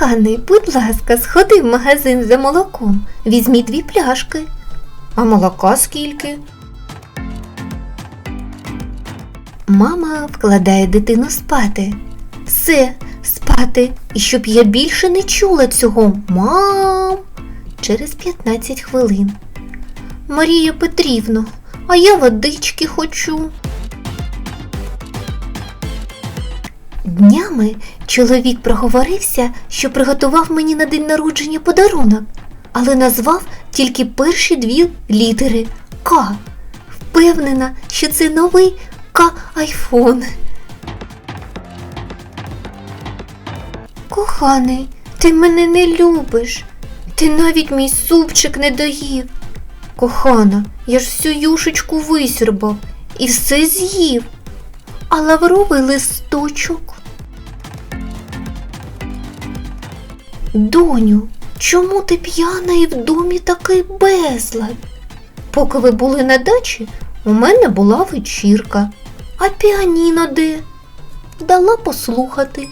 Коханий, будь ласка, сходи в магазин за молоком. Візьмі дві пляшки. А молока скільки? Мама вкладає дитину спати. Все, спати, і щоб я більше не чула цього. Мам. Через 15 хвилин. Марія Петрівно, а я водички хочу. Днями чоловік проговорився, що приготував мені на день народження подарунок, але назвав тільки перші дві літери К. Впевнена, що це новий К айфон. Коханий, ти мене не любиш. Ти навіть мій супчик не доїв. Кохана, я ж всю юшечку висірбав і все з'їв. А лавровий листочок. Доню, чому ти п'яна і в домі такий безлад? Поки ви були на дачі, у мене була вечірка. А піаніно де? Дала послухати.